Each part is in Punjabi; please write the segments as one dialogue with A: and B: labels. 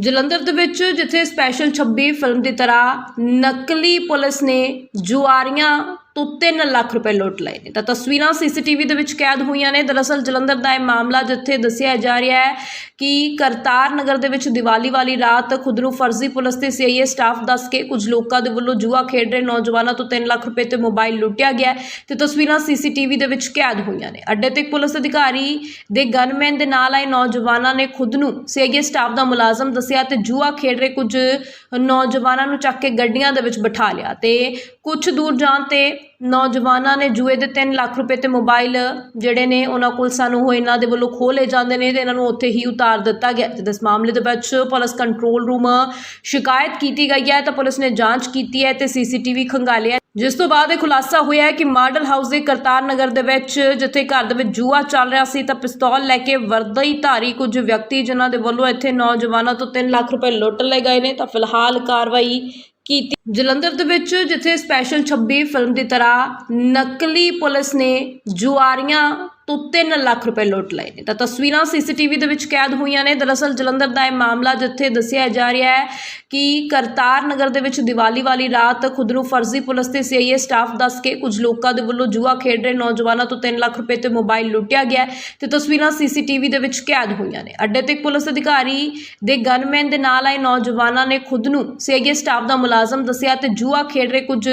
A: ਜਲੰਧਰ ਦੇ ਵਿੱਚ ਜਿੱਥੇ ਸਪੈਸ਼ਲ 26 ਫਿਲਮ ਦੀ ਤਰ੍ਹਾਂ ਨਕਲੀ ਪੁਲਿਸ ਨੇ ਜੁਆਰੀਆਂ ਤੋਂ 3 ਲੱਖ ਰੁਪਏ ਲੁੱਟ ਲਏ ਨੇ। ਤਾਂ ਤਸਵੀਰਾਂ ਸੀਸੀਟੀਵੀ ਦੇ ਵਿੱਚ ਕੈਦ ਹੋਈਆਂ ਨੇ। ਦਰਅਸਲ ਜਲੰਧਰ ਦਾ ਇਹ ਮਾਮਲਾ ਜਿੱਥੇ ਦੱਸਿਆ ਜਾ ਰਿਹਾ ਹੈ ਕਿ ਕਰਤਾਰ ਨਗਰ ਦੇ ਵਿੱਚ ਦੀਵਾਲੀ ਵਾਲੀ ਰਾਤ ਖੁਦ ਨੂੰ ਫਰਜ਼ੀ ਪੁਲਿਸ ਤੇ ਸੀਆਈਏ ਸਟਾਫ ਦੱਸ ਕੇ ਕੁਝ ਲੋਕਾਂ ਦੇ ਵੱਲੋਂ ਜੂਆ ਖੇਡ ਰਹੇ ਨੌਜਵਾਨਾਂ ਤੋਂ 3 ਲੱਖ ਰੁਪਏ ਤੇ ਮੋਬਾਈਲ ਲੁੱਟਿਆ ਗਿਆ ਹੈ ਤੇ ਤਸਵੀਰਾਂ ਸੀਸੀਟੀਵੀ ਦੇ ਵਿੱਚ ਕੈਦ ਹੋਈਆਂ ਨੇ। ਅੱਡੇ ਤੇ ਇੱਕ ਪੁਲਿਸ ਅਧਿਕਾਰੀ ਦੇ ਗਨਮੈਨ ਦੇ ਨਾਲ ਆਏ ਨੌਜਵਾਨਾਂ ਨੇ ਖੁਦ ਨੂੰ ਸੀਆਈਏ ਸਟਾਫ ਦਾ ਮੁਲਾਜ਼ਮ ਦੱਸਿਆ ਤੇ ਜੂਆ ਖੇਡ ਰਹੇ ਕੁਝ ਨੌਜਵਾਨਾਂ ਨੂੰ ਚੱਕ ਕੇ ਗੱਡੀਆਂ ਦੇ ਵਿੱਚ ਬਿਠਾ ਲਿਆ ਤੇ ਕੁਝ ਦੂਰ ਜਾਣ ਤੇ ਨੌਜਵਾਨਾਂ ਨੇ ਜੂਏ ਦੇ 3 ਲੱਖ ਰੁਪਏ ਅਤੇ ਮੋਬਾਈਲ ਜਿਹੜੇ ਨੇ, ਉਹਨਾਂ ਕੋਲ ਸਾਨੂੰ ਉਹ ਇਹਨਾਂ ਦੇ ਵੱਲੋਂ ਖੋਹ ਲਏ ਜਾਂਦੇ ਨੇ ਅਤੇ ਇਹਨਾਂ ਨੂੰ ਉੱਥੇ ਹੀ ਉਤਾਰ ਦਿੱਤਾ ਗਿਆ। ਜਦ ਇਸ ਮਾਮਲੇ ਦੇ ਵਿੱਚ ਪੁਲਿਸ ਕੰਟਰੋਲ ਰੂਮ ਸ਼ਿਕਾਇਤ ਕੀਤੀ ਗਈ ਹੈ ਤਾਂ ਪੁਲਿਸ ਨੇ ਜਾਂਚ ਕੀਤੀ ਹੈ ਤੇ ਸੀਸੀਟੀਵੀ ਖੰਗਾਲਿਆ ਜਿਸ ਤੋਂ ਬਾਅਦ ਇਹ ਖੁਲਾਸਾ ਹੋਇਆ ਹੈ ਕਿ ਮਾਡਲ ਹਾਊਸ ਦੇ ਕਰਤਾਰ ਨਗਰ ਦੇ ਵਿੱਚ ਜਿੱਥੇ ਘਰ ਦੇ ਵਿੱਚ ਜੂਆ ਚੱਲ ਰਿਹਾ ਸੀ ਤਾਂ ਪਿਸਤੌਲ ਲੈ ਕੇ ਵਰਦੀ ਧਾਰੀ ਕੁਝ ਵਿਅਕਤੀ ਜਿਨ੍ਹਾਂ ਦੇ ਵੱਲੋਂ ਇੱਥੇ ਨੌਜਵਾਨਾਂ ਤੋਂ 3 ਲੱਖ ਰੁਪਏ ਲੁੱਟ ਲਏ ਗਏ ਨੇ। ਤਾਂ ਫਿਲਹਾਲ ਕਾਰਵਾਈ ਕੀਤੀ। ਜਲੰਧਰ ਦੇ ਵਿੱਚ ਜਿੱਥੇ ਸਪੈਸ਼ਲ 26 ਫਿਲਮ ਦੀ ਤਰ੍ਹਾਂ ਨਕਲੀ ਪੁਲਿਸ ਨੇ ਜੁਆਰੀਆਂ ਤੋਂ 3 ਲੱਖ ਰੁਪਏ ਲੁੱਟ ਲਏ ਨੇ। ਤਾਂ ਤਸਵੀਰਾਂ ਸੀਸੀਟੀਵੀ ਦੇ ਵਿੱਚ ਕੈਦ ਹੋਈਆਂ ਨੇ। ਦਰਅਸਲ ਜਲੰਧਰ ਦਾ ਇਹ ਮਾਮਲਾ ਜਿੱਥੇ ਦੱਸਿਆ ਜਾ ਰਿਹਾ ਹੈ ਕਿ ਕਰਤਾਰ ਨਗਰ ਦੇ ਵਿੱਚ ਦੀਵਾਲੀ ਵਾਲੀ ਰਾਤ ਖੁਦ ਨੂੰ ਫਰਜ਼ੀ ਪੁਲਿਸ ਤੇ ਸੀਆਈਏ ਸਟਾਫ ਦੱਸ ਕੇ ਕੁਝ ਲੋਕਾਂ ਦੇ ਵੱਲੋਂ ਜੂਆ ਖੇਡ ਰਹੇ ਨੌਜਵਾਨਾਂ ਤੋਂ 3 ਲੱਖ ਰੁਪਏ ਤੇ ਮੋਬਾਈਲ ਲੁੱਟਿਆ ਗਿਆ ਹੈ ਤੇ ਤਸਵੀਰਾਂ ਸੀਸੀਟੀਵੀ ਦੇ ਵਿੱਚ ਕੈਦ ਹੋਈਆਂ ਨੇ। ਅੱਡੇ ਤੇ ਪੁਲਿਸ ਅਧਿਕਾਰੀ ਦੇ ਗਨਮੈਨ ਦੇ ਨਾਲ ਆਏ ਨੌਜਵਾਨਾਂ ਨੇ ਖੁਦ ਨੂੰ ਸੀਆਈਏ ਸਟਾਫ ਦਾ ਮੁਲਾਜ਼ਮ ਦੱਸਿਆ ਤੇ ਜੂਆ ਖੇਡ ਰਹੇ ਕੁਝ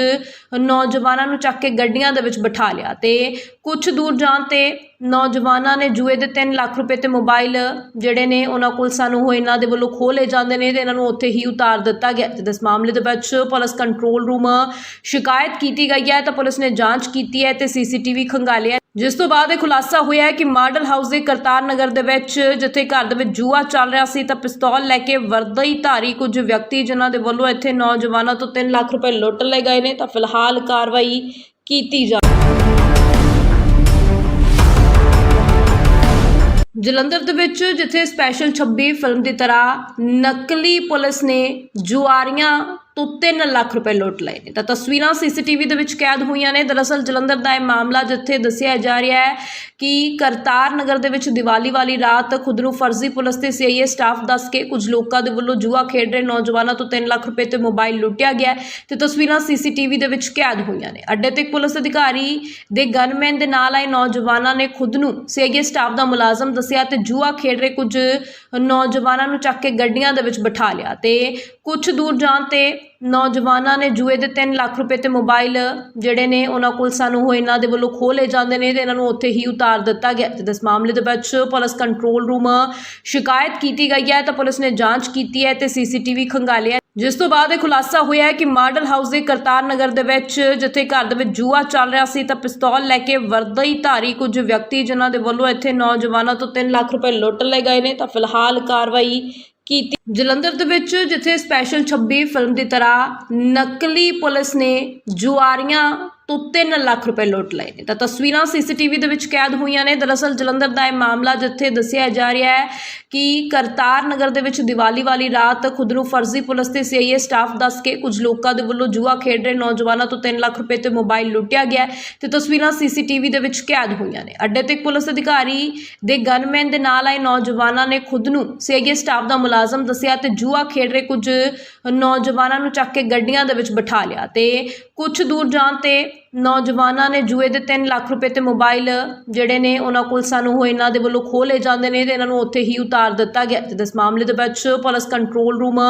A: ਨੌਜਵਾਨਾਂ ਨੂੰ ਚੱਕ ਕੇ ਗੱਡੀਆਂ ਦੇ ਵਿੱਚ ਬਿਠਾ ਲਿਆ ਤੇ ਕੁਝ ਦੂਰ ਜਾਣ ਤੇ ਨੌਜਵਾਨਾਂ ਨੇ ਜੂਏ ਦੇ 3 ਲੱਖ ਰੁਪਏ ਤੇ ਮੋਬਾਈਲ ਜਿਹੜੇ ਨੇ, ਉਹਨਾਂ ਕੋਲ ਸਾਨੂੰ ਹੋਏ ਇਹਨਾਂ ਦੇ ਵੱਲੋਂ ਖੋਹ ਲਏ ਜਾਂਦੇ ਨੇ ਤੇ ਇਹਨਾਂ ਨੂੰ ਉੱਥੇ ਹੀ ਉਤਾਰ ਦਿੱਤਾ ਗਿਆ। ਤੇ ਇਸ ਮਾਮਲੇ ਦੇ ਵਿੱਚ ਪੁਲਿਸ ਕੰਟਰੋਲ ਰੂਮ ਸ਼ਿਕਾਇਤ ਕੀਤੀ ਗਈ ਹੈ ਤਾਂ ਪੁਲਿਸ ਨੇ ਜਾਂਚ ਕੀਤੀ ਹੈ ਤੇ ਸੀਸੀਟੀਵੀ ਖੰਗਾਲਿਆ ਜਿਸ ਤੋਂ ਬਾਅਦ ਇਹ ਖੁਲਾਸਾ ਹੋਇਆ ਹੈ ਕਿ ਮਾਡਲ ਹਾਊਸ ਦੇ ਕਰਤਾਰ ਨਗਰ ਦੇ ਵਿੱਚ ਜਿੱਥੇ ਘਰ ਦੇ ਵਿੱਚ ਜੂਆ ਚੱਲ ਰਿਹਾ ਸੀ ਤਾਂ ਪਿਸਤੌਲ ਲੈ ਕੇ ਵਰਦੀ ਧਾਰੀ ਕੁਝ ਵਿਅਕਤੀ ਜਿਨ੍ਹਾਂ ਦੇ ਵੱਲੋਂ ਇੱਥੇ ਨੌਜਵਾਨਾਂ ਤੋਂ 3 ਲੱਖ ਰੁਪਏ ਲੁੱਟ ਲਏ ਗਏ ਨੇ ਤਾਂ ਫਿਲਹਾਲ ਕਾਰਵਾਈ ਕੀਤੀ ਜਾ ਜਲੰਧਰ ਦੇ ਵਿੱਚ ਜਿੱਥੇ ਸਪੈਸ਼ਲ 26 ਫਿਲਮ ਦੀ ਤਰ੍ਹਾਂ ਨਕਲੀ ਪੁਲਿਸ ਨੇ ਜੁਆਰੀਆਂ ਤੋਂ 3 ਲੱਖ ਰੁਪਏ ਲੁੱਟ ਲਏ ਨੇ। ਤਾਂ ਤਸਵੀਰਾਂ ਸੀਸੀਟੀਵੀ ਦੇ ਵਿੱਚ ਕੈਦ ਹੋਈਆਂ ਨੇ। ਦਰਅਸਲ ਜਲੰਧਰ ਦਾ ਇਹ ਮਾਮਲਾ ਜਿੱਥੇ ਦੱਸਿਆ ਜਾ ਰਿਹਾ ਹੈ ਕਿ ਕਰਤਾਰ ਨਗਰ ਦੇ ਵਿੱਚ ਦੀਵਾਲੀ ਵਾਲੀ ਰਾਤ ਖੁਦ ਨੂੰ ਫਰਜ਼ੀ ਪੁਲਿਸ ਤੇ ਸੀਆਈਏ ਸਟਾਫ ਦੱਸ ਕੇ ਕੁਝ ਲੋਕਾਂ ਦੇ ਵੱਲੋਂ ਜੂਆ ਖੇਡ ਰਹੇ ਨੌਜਵਾਨਾਂ ਤੋਂ 3 ਲੱਖ ਰੁਪਏ ਤੇ ਮੋਬਾਈਲ ਲੁੱਟਿਆ ਗਿਆ ਹੈ ਤੇ ਤਸਵੀਰਾਂ ਸੀਸੀਟੀਵੀ ਦੇ ਵਿੱਚ ਕੈਦ ਹੋਈਆਂ ਨੇ। ਅੱਡੇ ਤੇ ਪੁਲਿਸ ਅਧਿਕਾਰੀ ਦੇ ਗਨਮੈਨ ਦੇ ਨਾਲ ਆਏ ਨੌਜਵਾਨਾਂ ਨੇ ਖੁਦ ਨੂੰ ਸੀਆਈਏ ਸਟਾਫ ਦਾ ਮੁਲਾਜ਼ਮ ਦੱਸਿਆ ਤੇ ਜੂਆ ਖੇਡ ਰਹੇ ਕੁਝ ਨੌਜਵਾਨਾਂ ਨੂੰ ਚੱਕ ਕੇ ਗੱਡੀਆਂ ਦੇ ਵਿੱਚ ਬਿਠਾ ਲਿਆ ਤੇ ਕੁਝ ਦੂਰ ਜਾਣ ਤੇ ਨੌਜਵਾਨਾਂ ਨੇ ਜੂਏ ਦੇ 3 ਲੱਖ ਰੁਪਏ ਤੇ ਮੋਬਾਈਲ ਜਿਹੜੇ ਨੇ, ਉਹਨਾਂ ਕੋਲ ਸਾਨੂੰ ਹੋਏ ਇਹਨਾਂ ਦੇ ਵੱਲੋਂ ਖੋਹ ਜਾਂਦੇ ਨੇ ਤੇ ਇਹਨਾਂ ਨੂੰ ਉੱਥੇ ਹੀ ਉਤਾਰ ਦਿੱਤਾ ਗਿਆ। ਤੇ ਇਸ ਮਾਮਲੇ ਦੇ ਵਿੱਚ ਪੁਲਿਸ ਕੰਟਰੋਲ ਰੂਮ ਸ਼ਿਕਾਇਤ ਕੀਤੀ ਗਈ ਹੈ ਤਾਂ ਪੁਲਿਸ ਨੇ ਜਾਂਚ ਕੀਤੀ ਹੈ ਤੇ ਸੀਸੀਟੀਵੀ ਖੰਗਾਲਿਆ ਜਿਸ ਤੋਂ ਬਾਅਦ ਇਹ ਖੁਲਾਸਾ ਹੋਇਆ ਹੈ ਕਿ ਮਾਡਲ ਹਾਊਸ ਦੇ ਕਰਤਾਰ ਨਗਰ ਦੇ ਵਿੱਚ ਜਿੱਥੇ ਘਰ ਦੇ ਵਿੱਚ ਜੂਆ ਚੱਲ ਰਿਹਾ ਸੀ ਤਾਂ ਪਿਸਤੌਲ ਲੈ ਕੇ ਵਰਦੀ ਧਾਰੀ ਕੁਝ ਵਿਅਕਤੀ ਜਿਨ੍ਹਾਂ ਦੇ ਵੱਲੋਂ ਇੱਥੇ ਨੌਜਵਾਨਾਂ ਤੋਂ 3 ਲੱਖ ਰੁਪਏ ਲੁੱਟ ਲਏ ਗਏ ਨੇ। ਤਾਂ ਫਿਲਹਾਲ ਕਾਰਵਾਈ ਕੀਤੀ। ਜਲੰਧਰ ਦੇ ਵਿੱਚ ਜਿੱਥੇ ਸਪੈਸ਼ਲ 26 ਫਿਲਮ ਦੀ ਤਰ੍ਹਾਂ ਨਕਲੀ ਪੁਲਿਸ ਨੇ ਜੁਆਰੀਆਂ ਤੋਂ 3 ਲੱਖ ਰੁਪਏ ਲੁੱਟ ਲਏ ਨੇ। ਤਾਂ ਤਸਵੀਰਾਂ ਸੀਸੀਟੀਵੀ ਦੇ ਵਿੱਚ ਕੈਦ ਹੋਈਆਂ ਨੇ। ਦਰਅਸਲ ਜਲੰਧਰ ਦਾ ਇਹ ਮਾਮਲਾ ਜਿੱਥੇ ਦੱਸਿਆ ਜਾ ਰਿਹਾ ਹੈ ਕਿ ਕਰਤਾਰ ਨਗਰ ਦੇ ਵਿੱਚ ਦੀਵਾਲੀ ਵਾਲੀ ਰਾਤ ਖੁਦ ਨੂੰ ਫਰਜ਼ੀ ਪੁਲਿਸ ਤੇ ਸੀਆਈਏ ਸਟਾਫ ਦੱਸ ਕੇ ਕੁਝ ਲੋਕਾਂ ਦੇ ਵੱਲੋਂ ਜੂਆ ਖੇਡ ਰਹੇ ਨੌਜਵਾਨਾਂ ਤੋਂ 3 ਲੱਖ ਰੁਪਏ ਤੇ ਮੋਬਾਈਲ ਲੁੱਟਿਆ ਗਿਆ ਹੈ ਤੇ ਤਸਵੀਰਾਂ ਸੀਸੀਟੀਵੀ ਦੇ ਵਿੱਚ ਕੈਦ ਹੋਈਆਂ ਨੇ। ਅੱਡੇ ਤੇ ਪੁਲਿਸ ਅਧਿਕਾਰੀ ਦੇ ਗਨਮੈਨ ਦੇ ਨਾਲ ਆਏ ਨੌਜਵਾਨਾਂ ਨੇ ਖੁਦ ਨੂੰ ਸੀਆਈਏ ਸਟਾਫ ਦਾ ਮੁਲਾਜ਼ਮ ਦੱਸਿਆ ਤੇ ਜੂਆ ਖੇਡ ਰਹੇ ਕੁਝ ਨੌਜਵਾਨਾਂ ਨੂੰ ਚੱਕ ਕੇ ਗੱਡੀਆਂ ਦੇ ਵਿੱਚ ਬਿਠਾ ਲਿਆ ਤੇ ਕੁਝ ਦੂਰ ਜਾਣ ਤੇ ਨੌਜਵਾਨਾਂ ਨੇ ਜੂਏ ਦੇ 3 ਲੱਖ ਰੁਪਏ ਤੇ ਮੋਬਾਈਲ ਜਿਹੜੇ ਨੇ, ਉਹਨਾਂ ਕੋਲ ਸਾਨੂੰ ਹੋਏ ਇਹਨਾਂ ਦੇ ਵੱਲੋਂ ਖੋਹ ਲਏ ਜਾਂਦੇ ਨੇ ਤੇ ਇਹਨਾਂ ਨੂੰ ਉੱਥੇ ਹੀ ਉਤਾਰ ਦਿੱਤਾ ਗਿਆ। ਤੇ ਇਸ ਮਾਮਲੇ ਦੇ ਵਿੱਚ ਪੁਲਿਸ ਕੰਟਰੋਲ ਰੂਮ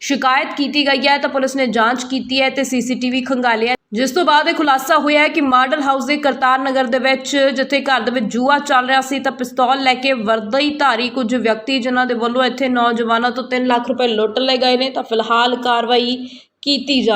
A: ਸ਼ਿਕਾਇਤ ਕੀਤੀ ਗਈ ਹੈ ਤਾਂ ਪੁਲਿਸ ਨੇ ਜਾਂਚ ਕੀਤੀ ਹੈ ਤੇ ਸੀਸੀਟੀਵੀ ਖੰਗਾਲਿਆ ਜਿਸ ਤੋਂ ਬਾਅਦ ਇਹ ਖੁਲਾਸਾ ਹੋਇਆ ਹੈ ਕਿ ਮਾਡਲ ਹਾਊਸ ਦੇ ਕਰਤਾਰ ਨਗਰ ਦੇ ਵਿੱਚ, ਜਿੱਥੇ ਘਰ ਦੇ ਵਿੱਚ ਜੂਆ ਚੱਲ ਰਿਹਾ ਸੀ, ਤਾਂ ਪਿਸਤੌਲ ਲੈ ਕੇ ਵਰਦੀ ਧਾਰੀ ਕੁਝ ਵਿਅਕਤੀ ਜਿਨ੍ਹਾਂ ਦੇ ਵੱਲੋਂ ਇੱਥੇ ਨੌਜਵਾਨਾਂ ਤੋਂ 3 ਲੱਖ ਰੁਪਏ ਲੁੱਟ ਲਏ ਗਏ ਨੇ। ਤਾਂ ਫਿਲਹਾਲ ਕਾਰਵਾਈ ਕੀਤੀ ਜਾ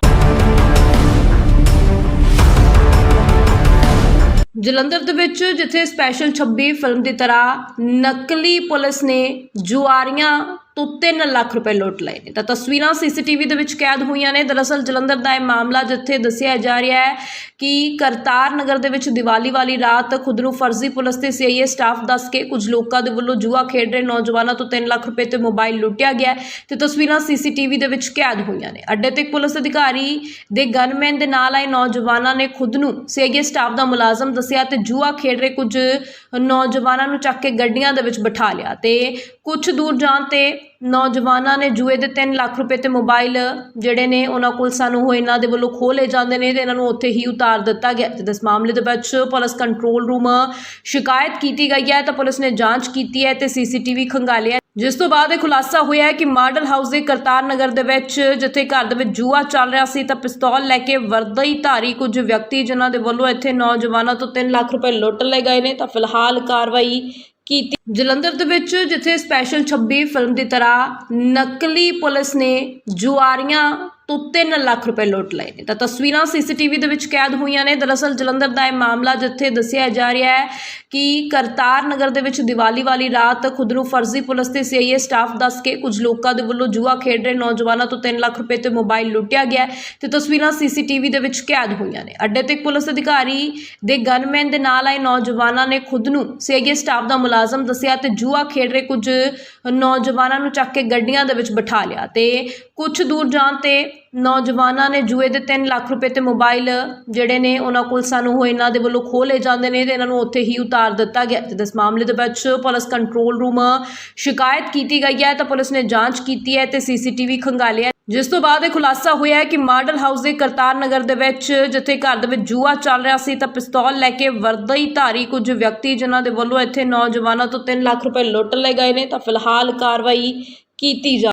A: ਜਲੰਧਰ ਦੇ ਵਿੱਚ ਜਿੱਥੇ ਸਪੈਸ਼ਲ 26 ਫਿਲਮ ਦੀ ਤਰ੍ਹਾਂ ਨਕਲੀ ਪੁਲਿਸ ਨੇ ਜੁਆਰੀਆਂ ਤੋਂ 3 ਲੱਖ ਰੁਪਏ ਲੁੱਟ ਲਏ ਨੇ। ਤਾਂ ਤਸਵੀਰਾਂ ਸੀਸੀਟੀਵੀ ਦੇ ਵਿੱਚ ਕੈਦ ਹੋਈਆਂ ਨੇ। ਦਰਅਸਲ ਜਲੰਧਰ ਦਾ ਇਹ ਮਾਮਲਾ ਜਿੱਥੇ ਦੱਸਿਆ ਜਾ ਰਿਹਾ ਹੈ ਕਿ ਕਰਤਾਰ ਨਗਰ ਦੇ ਵਿੱਚ ਦੀਵਾਲੀ ਵਾਲੀ ਰਾਤ ਖੁਦ ਨੂੰ ਫਰਜ਼ੀ ਪੁਲਿਸ ਤੇ ਸੀਆਈਏ ਸਟਾਫ ਦੱਸ ਕੇ ਕੁਝ ਲੋਕਾਂ ਦੇ ਵੱਲੋਂ ਜੂਆ ਖੇਡ ਰਹੇ ਨੌਜਵਾਨਾਂ ਤੋਂ 3 ਲੱਖ ਰੁਪਏ ਤੇ ਮੋਬਾਈਲ ਲੁੱਟਿਆ ਗਿਆ ਹੈ ਤੇ ਤਸਵੀਰਾਂ ਸੀਸੀਟੀਵੀ ਦੇ ਵਿੱਚ ਕੈਦ ਹੋਈਆਂ ਨੇ। ਅੱਡੇ ਤੇ ਪੁਲਿਸ ਅਧਿਕਾਰੀ ਦੇ ਗਨਮੈਨ ਦੇ ਨਾਲ ਆਏ ਨੌਜਵਾਨਾਂ ਨੇ ਖੁਦ ਨੂੰ ਸੀਆਈਏ ਸਟਾਫ ਦਾ ਮੁਲਾਜ਼ਮ ਦੱਸਿਆ ਤੇ ਜੂਆ ਖੇਡ ਰਹੇ ਕੁਝ ਨੌਜਵਾਨਾਂ ਨੂੰ ਚੱਕ ਕੇ ਗੱਡੀਆਂ ਦੇ ਵਿੱਚ ਬਿਠਾ ਲਿਆ ਤੇ ਕੁਝ ਦੂਰ ਜਾਣ ਤੇ ਨੌਜਵਾਨਾਂ ਨੇ ਜੂਏ ਦੇ 3 ਲੱਖ ਰੁਪਏ ਤੇ ਮੋਬਾਈਲ ਜਿਹੜੇ ਨੇ, ਉਹਨਾਂ ਕੋਲ ਸਾਨੂੰ ਹੋਏ ਇਹਨਾਂ ਦੇ ਵੱਲੋਂ ਖੋਹ ਲਏ ਜਾਂਦੇ ਨੇ ਤੇ ਇਹਨਾਂ ਨੂੰ ਉੱਥੇ ਹੀ ਉਤਾਰ ਦਿੱਤਾ ਗਿਆ। ਤੇ ਇਸ ਮਾਮਲੇ ਦੇ ਵਿੱਚ ਪੁਲਿਸ ਕੰਟਰੋਲ ਰੂਮ ਸ਼ਿਕਾਇਤ ਕੀਤੀ ਗਈ ਹੈ ਤਾਂ ਪੁਲਿਸ ਨੇ ਜਾਂਚ ਕੀਤੀ ਹੈ ਤੇ ਸੀਸੀਟੀਵੀ ਖੰਗਾਲਿਆ ਜਿਸ ਤੋਂ ਬਾਅਦ ਇਹ ਖੁਲਾਸਾ ਹੋਇਆ ਹੈ ਕਿ ਮਾਡਲ ਹਾਊਸ ਦੇ ਕਰਤਾਰ ਨਗਰ ਦੇ ਵਿੱਚ, ਜਿੱਥੇ ਘਰ ਦੇ ਵਿੱਚ ਜੂਆ ਚੱਲ ਰਿਹਾ ਸੀ, ਤਾਂ ਪਿਸਤੌਲ ਲੈ ਕੇ ਵਰਦਈ ਧਾਰੀ ਕੁਝ ਵਿਅਕਤੀ ਜਿਨ੍ਹਾਂ ਦੇ ਵੱਲੋਂ ਇੱਥੇ ਨੌਜਵਾਨਾਂ ਤੋਂ 3 ਲੱਖ ਰੁਪਏ ਲੁੱਟ ਲਏ ਗਏ ਨੇ। ਤਾਂ ਫਿਲਹਾਲ ਕਾਰਵਾਈ ਕੀਤੀ। ਜਲੰਧਰ ਦੇ ਵਿੱਚ ਜਿੱਥੇ ਸਪੈਸ਼ਲ 26 ਫਿਲਮ ਦੀ ਤਰ੍ਹਾਂ ਨਕਲੀ ਪੁਲਿਸ ਨੇ ਜੁਆਰੀਆਂ ਤੋਂ 3 ਲੱਖ ਰੁਪਏ ਲੁੱਟ ਲਏ ਨੇ। ਤਾਂ ਤਸਵੀਰਾਂ ਸੀਸੀਟੀਵੀ ਦੇ ਵਿੱਚ ਕੈਦ ਹੋਈਆਂ ਨੇ। ਦਰਅਸਲ ਜਲੰਧਰ ਦਾ ਇਹ ਮਾਮਲਾ ਜਿੱਥੇ ਦੱਸਿਆ ਜਾ ਰਿਹਾ ਹੈ ਕਿ ਕਰਤਾਰ ਨਗਰ ਦੇ ਵਿੱਚ ਦੀਵਾਲੀ ਵਾਲੀ ਰਾਤ ਖੁਦ ਨੂੰ ਫਰਜ਼ੀ ਪੁਲਿਸ ਤੇ ਸੀਆਈਏ ਸਟਾਫ ਦੱਸ ਕੇ ਕੁਝ ਲੋਕਾਂ ਦੇ ਵੱਲੋਂ ਜੂਆ ਖੇਡ ਰਹੇ ਨੌਜਵਾਨਾਂ ਤੋਂ 3 ਲੱਖ ਰੁਪਏ ਤੇ ਮੋਬਾਈਲ ਲੁੱਟਿਆ ਗਿਆ ਹੈ ਤੇ ਤਸਵੀਰਾਂ ਸੀਸੀਟੀਵੀ ਦੇ ਵਿੱਚ ਕੈਦ ਹੋਈਆਂ ਨੇ। ਅੱਡੇ ਤੇ ਇੱਕ ਪੁਲਿਸ ਅਧਿਕਾਰੀ ਦੇ ਗਨਮੈਨ ਦੇ ਨਾਲ ਆਏ ਨੌਜਵਾਨਾਂ ਨੇ ਖੁਦ ਨੂੰ ਸੀਆਈਏ ਸਟਾਫ ਦਾ ਮੁਲਾਜ਼ਮ ਦੱਸਿਆ ਤੇ ਜੂਆ ਖੇਡ ਰਹੇ ਕੁਝ ਨੌਜਵਾਨਾਂ ਨੂੰ ਚੱਕ ਕੇ ਗੱਡੀਆਂ ਦੇ ਵਿੱਚ ਬਿਠਾ ਲਿਆ ਤੇ ਕੁਝ ਦੂਰ ਜਾਣ ਤੇ ਨੌਜਵਾਨਾਂ ਨੇ ਜੂਏ ਦੇ 3 ਲੱਖ ਰੁਪਏ ਤੇ ਮੋਬਾਈਲ ਜਿਹੜੇ ਨੇ, ਉਹਨਾਂ ਕੋਲ ਸਾਨੂੰ ਹੋਏ ਇਹਨਾਂ ਦੇ ਵੱਲੋਂ ਖੋਹ ਲਏ ਜਾਂਦੇ ਨੇ ਤੇ ਇਹਨਾਂ ਨੂੰ ਉੱਥੇ ਹੀ ਉਤਾਰ ਦਿੱਤਾ ਗਿਆ ਤੇ ਇਸ ਮਾਮਲੇ ਦੇ ਵਿੱਚ ਪੁਲਿਸ ਕੰਟਰੋਲ ਰੂਮ ਸ਼ਿਕਾਇਤ ਕੀਤੀ ਗਈ ਹੈ ਤਾਂ ਪੁਲਿਸ ਨੇ ਜਾਂਚ ਕੀਤੀ ਹੈ ਤੇ ਸੀਸੀਟੀਵੀ ਖੰਗਾਲਿਆ ਜਿਸ ਤੋਂ ਬਾਅਦ ਇਹ ਖੁਲਾਸਾ ਹੋਇਆ ਹੈ ਕਿ ਮਾਡਲ ਹਾਊਸ ਦੇ ਕਰਤਾਰ ਨਗਰ ਦੇ ਵਿੱਚ ਜਿੱਥੇ ਘਰ ਦੇ ਵਿੱਚ ਜੂਆ ਚੱਲ ਰਿਹਾ ਸੀ ਤਾਂ ਪਿਸਤੌਲ ਲੈ ਕੇ ਵਰਦਈ ਧਾਰੀ ਕੁਝ ਵਿਅਕਤੀ ਜਿਨ੍ਹਾਂ ਦੇ ਵੱਲੋਂ ਇੱਥੇ ਨੌਜਵਾਨਾਂ ਤੋਂ 3 ਲੱਖ ਰੁਪਏ ਲੁੱਟ ਲਏ ਗਏ ਨੇ ਤਾਂ ਫਿਲਹਾਲ ਕਾਰਵਾਈ ਕੀਤੀ ਜਾ